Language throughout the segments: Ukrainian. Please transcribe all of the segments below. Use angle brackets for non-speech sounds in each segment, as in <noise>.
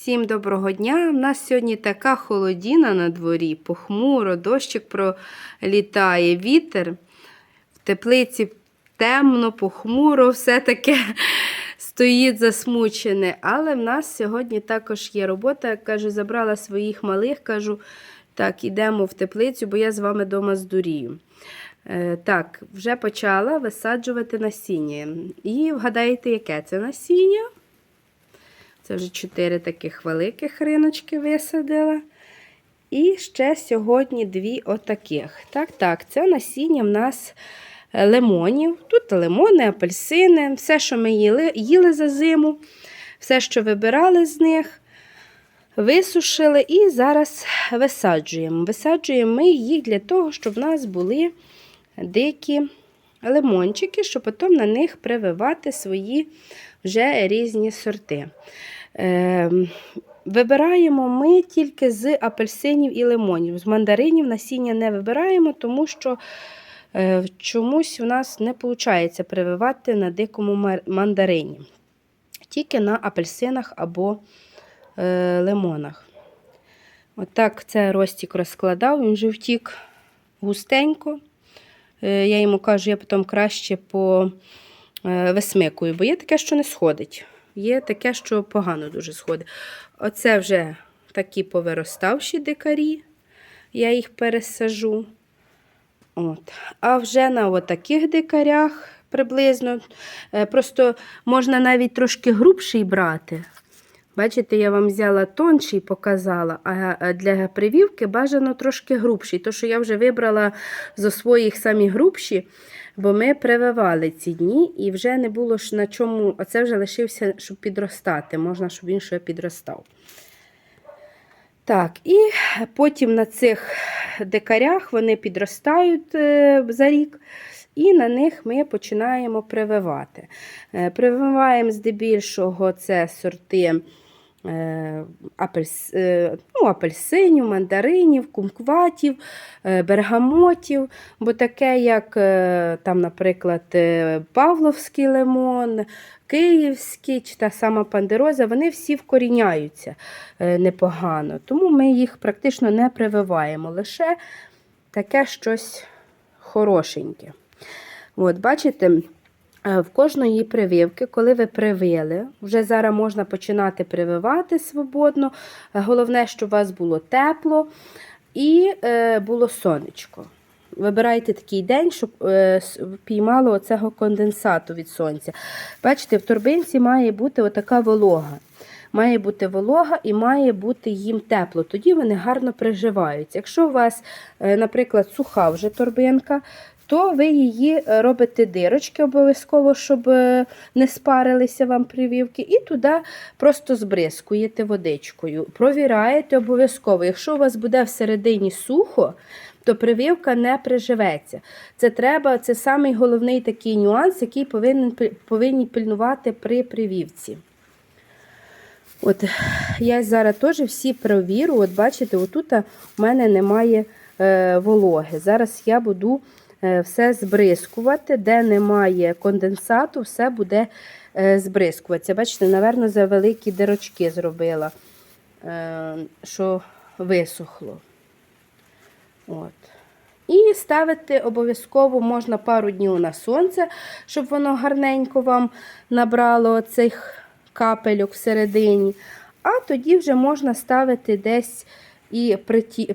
Всім доброго дня! У нас сьогодні така холодіна на дворі, похмуро, дощик пролітає, вітер. В теплиці темно, похмуро, все таке <laughs> стоїть засмучене. Але в нас сьогодні також є робота. Кажу, забрала своїх малих, кажу, так, ідемо в теплицю, бо я з вами вдома здурію. Е, Так, вже почала висаджувати насіння. І вгадаєте, яке це насіння? Це вже чотири таких великих риночки висадила. І ще сьогодні дві отаких. Так, так, це насіння в нас лимонів. Тут лимони, апельсини, все, що ми їли, їли за зиму, все, що вибирали з них, висушили і зараз висаджуємо. Висаджуємо ми їх для того, щоб в нас були дикі лимончики, щоб потім на них прививати свої вже різні сорти. Е, Вибираємо ми тільки з апельсинів і лимонів. З мандаринів насіння не вибираємо, тому що е, чомусь у нас не виходить прививати на дикому мандарині. Тільки на апельсинах або е, лимонах. Отак це Ростік розкладав, він вже втік густенько. Е, я йому кажу, я потім краще по висмикую, бо є таке, що не сходить. Є таке, що погано дуже сходить. Оце вже такі повироставші дикарі, я їх пересажу. От. А вже на таких дикарях приблизно, е, просто можна навіть трошки грубший брати. Бачите, я вам взяла тонший показала, а для привівки бажано трошки грубший. То, що я вже вибрала зо своїх самі грубші, бо ми прививали ці дні і вже не було ж на чому, оце вже лишився, щоб підростати. Можна, щоб він ще підростав. Так, і потім на цих дикарях вони підростають е, за рік. І на них ми починаємо прививати. Е, прививаємо здебільшого це сорти апельс, е, ну, апельсинів, мандаринів, кумкватів, е, бергамотів, бо таке, як, там, наприклад, Павловський лимон, Київський чи та сама пандероза, вони всі вкоріняються непогано. Тому ми їх практично не прививаємо, лише таке щось хорошеньке. От, Бачите? Е, в кожної прививки, коли ви привили, вже зараз можна починати прививати свободно. Е, головне, щоб у вас було тепло і е, було сонечко. Вибирайте такий день, щоб піймало оцього конденсату від сонця. Бачите, в торбинці має бути отака волога. Має бути волога і має бути їм тепло, тоді вони гарно приживаються. Якщо у вас, наприклад, суха вже торбинка, то ви її е, робите дирочки обов'язково, щоб е, не спарилися вам привівки, і туди просто збризкуєте водичкою. Провіраєте обов'язково. Якщо у вас буде всередині сухо, то прививка не приживеться. Це треба, це самий головний такий нюанс, який повинен, повинні пильнувати при привівці. От, Я зараз теж всі провірю. От бачите, отут у мене немає е, вологи. Зараз я буду все збризкувати, де немає конденсату, все буде е, збризкуватися. Бачите, напевно, за великі дирочки зробила, е, що висохло. От. І ставити обов'язково можна пару днів на сонце, щоб воно гарненько вам набрало цих капельок всередині. А тоді вже можна ставити десь і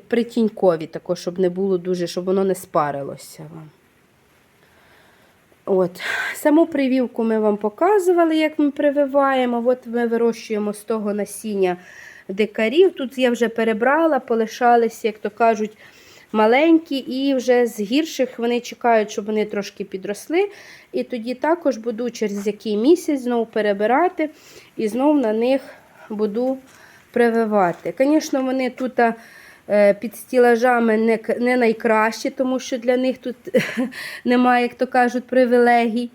притінькові, також, щоб не було дуже, щоб воно не спарилося вам. От. Саму привівку ми вам показували, як ми прививаємо. От Ми вирощуємо з того насіння дикарів. Тут я вже перебрала, полишалися, як то кажуть, маленькі, і вже з гірших вони чекають, щоб вони трошки підросли. І тоді також буду через який місяць знову перебирати і знову на них буду прививати. Звісно, вони тут е, під стілажами не не найкращі, тому що для них тут <laughs> немає, як то кажуть, привілегій.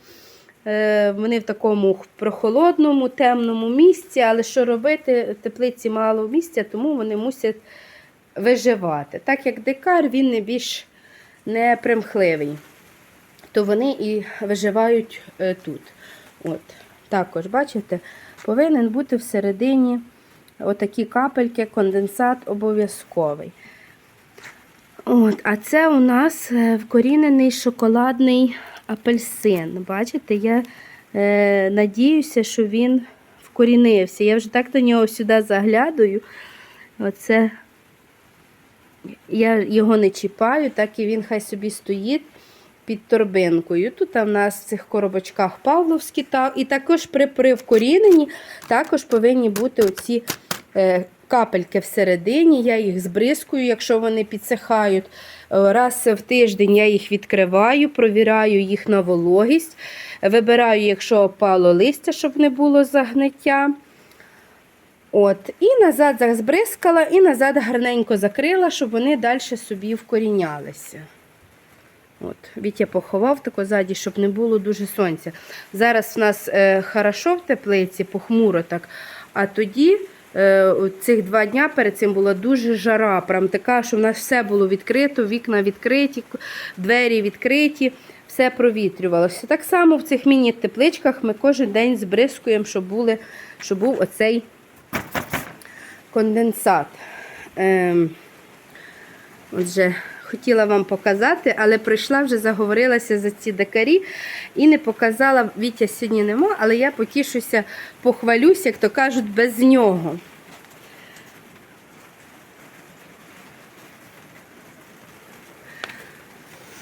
Е, вони в такому прохолодному, темному місці, але що робити? Теплиці мало місця, тому вони мусять виживати. Так як дикар, він не більш непримхливий, то вони і виживають е, тут. От. Також, бачите, повинен бути всередині Отакі капельки, конденсат обов'язковий. От, а це у нас е, вкорінений шоколадний апельсин. Бачите, я е, надіюся, що він вкорінився. Я вже так до нього сюди заглядаю. Оце я його не чіпаю, так і він хай собі стоїть під торбинкою. Тут в нас в цих коробочках павловські, і також при, при вкоріненні також повинні бути оці капельки всередині. Я їх збризкую, якщо вони підсихають. Е, Раз в тиждень я їх відкриваю, провіряю їх на вологість. Вибираю, якщо опало листя, щоб не було загниття. От, І назад збризкала, і назад гарненько закрила, щоб вони далі собі вкорінялися. От, Вітя поховав тако ззаді, щоб не було дуже сонця. Зараз в нас е, хорошо в теплиці, похмуро так. А тоді, е, цих два дня перед цим була дуже жара. Прям така, що в нас все було відкрито, вікна відкриті, двері відкриті, все провітрювалося. Так само в цих міні-тепличках ми кожен день збризкуємо, щоб, були, щоб був оцей конденсат. Ем, отже, хотіла вам показати, але прийшла вже заговорилася за ці дикарі і не показала. Вітя сьогодні нема, але я потішуся, похвалюсь, як то кажуть, без нього.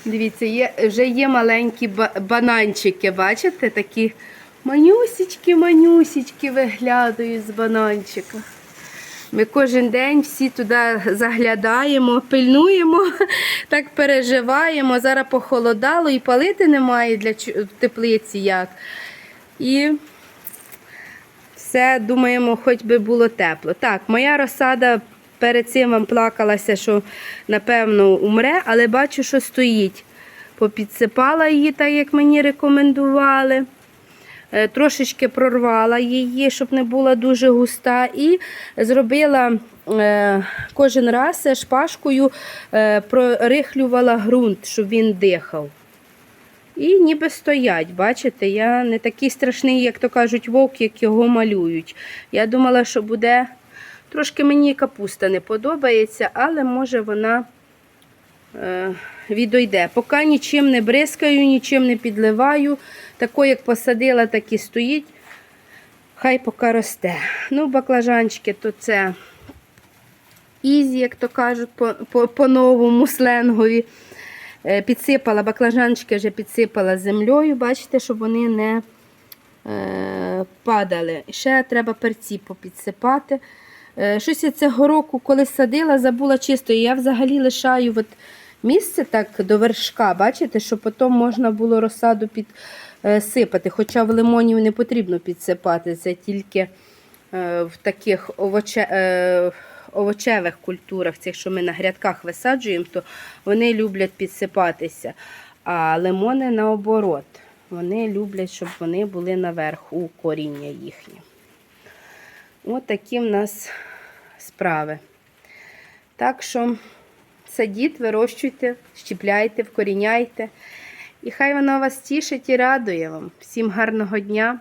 Дивіться, є, вже є маленькі бананчики, бачите? Такі манюсічки, манюсічки виглядають з бананчика. Ми кожен день всі туди заглядаємо, пильнуємо, <laughs> так переживаємо. Зараз похолодало і палити немає для теплиці як. І все думаємо, хоч би було тепло. Так, моя розсада перед цим вам плакалася, що напевно умре, але бачу, що стоїть. Попідсипала її, так як мені рекомендували. Е, Трошечки прорвала її, щоб не була дуже густа, і зробила е, кожен раз шпажкою е, прорихлювала ґрунт, щоб він дихав. І ніби стоять, бачите, я не такий страшний, як то кажуть, вовк, як його малюють. Я думала, що буде трошки мені капуста не подобається, але може вона е, відойде. Поки нічим не бризкаю, нічим не підливаю. Тако, як посадила, так і стоїть. Хай поки росте. Ну, баклажанчики, то це ізі, як то кажуть, по- по- по-новому сленгові. Е, Підсипала баклажанчики, вже підсипала землею, бачите, щоб вони не е, падали. Ще треба перці попідсипати. Е, Щось я цього року, коли садила, забула чисто. Я взагалі лишаю от місце так до вершка, бачите, щоб потім можна було розсаду підсипати. Хоча в лимонів не потрібно підсипати, це тільки е, в таких овоче, е, овочевих культурах, цих, що ми на грядках висаджуємо, то вони люблять підсипатися. А лимони наоборот. Вони люблять, щоб вони були наверх у коріння їхнє. Ось такі в нас справи. Так що садіть, вирощуйте, щіпляйте, вкоріняйте. І хай воно вас тішить і радує вам. Всім гарного дня!